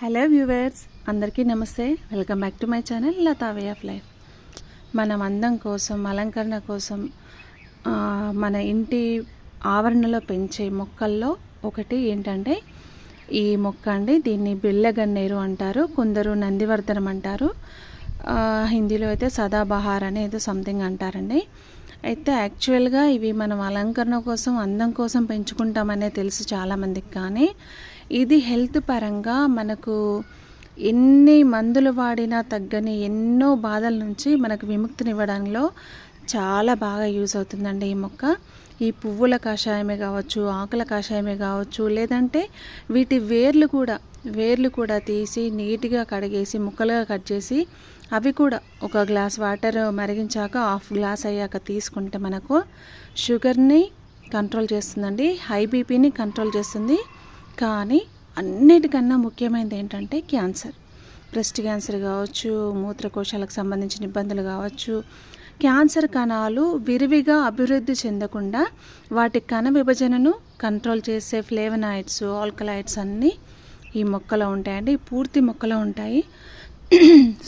Hello viewers అందరికీ నమస్తే. Welcome back to my channel Latha way of life. మనం అందం కోసం అలంకరణ కోసం మన ఇంటి ఆవరణలో పెంచే మొక్కల్లో ఒకటి ఏంటంటే ఈ మొక్క అండి దీన్ని బిళ్ళగన్నేరు అంటారు కొందరు నందివర్ధనం అంటారు. హిందీలో అయితే సదాబహార్ అని ఏదో సంథింగ్ అంటారండి. అయితే యాక్చువల్గా ఇవి మనం అలంకరణ కోసం అందం కోసం పెంచుకుంటామనే తెలుసు చాలామందికి కానీ ఇది హెల్త్ పరంగా మనకు ఎన్ని మందులు వాడినా తగ్గని ఎన్నో బాధల నుంచి మనకు విముక్తినివ్వడంలో చాలా బాగా యూజ్ అవుతుందండి ఈ మొక్క. ఈ పువ్వుల కషాయమే కావచ్చు ఆకుల కషాయమే కావచ్చు లేదంటే వీటి వేర్లు కూడా వేర్లు కూడా తీసి నీట్గా కడిగేసి ముక్కలుగా కట్ చేసి అవి కూడా ఒక గ్లాస్ వాటర్ మరిగించాక హాఫ్ గ్లాస్ అయ్యాక తీసుకుంటే మనకు షుగర్ని కంట్రోల్ చేస్తుందండి హై బీపీని కంట్రోల్ చేస్తుంది. కానీ అన్నిటికన్నా ముఖ్యమైనది ఏంటంటే క్యాన్సర్. బ్రెస్ట్ క్యాన్సర్ కావచ్చు మూత్రకోశాలకు సంబంధించిన ఇబ్బందులు కావచ్చు. క్యాన్సర్ కణాలు విరివిగా అభివృద్ధి చెందకుండా వాటి కణ విభజనను కంట్రోల్ చేసే ఫ్లేవనాయిడ్స్ ఆల్కలైడ్స్ అన్నీ ఈ మొక్కలో ఉంటాయండి. పూర్తి మొక్కలో ఉంటాయి.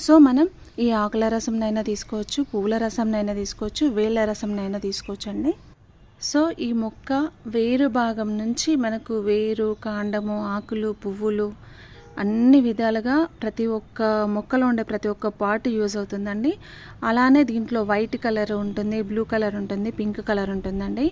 సో మనం ఈ ఆకుల రసంనైనా తీసుకోవచ్చు పువ్వుల రసంనైనా తీసుకోవచ్చు వేళ్ళ రసంనైనా తీసుకోవచ్చు అండి సో ఈ మొక్క వేరు భాగం నుంచి మనకు వేరు కాండము ఆకులు పువ్వులు అన్ని విధాలుగా ప్రతి ఒక్క మొక్కలో ఉండే ప్రతి ఒక్క పార్ట్ యూజ్ అవుతుందండి. అలానే దీంట్లో వైట్ కలర్ ఉంటుంది బ్లూ కలర్ ఉంటుంది పింక్ కలర్ ఉంటుందండి.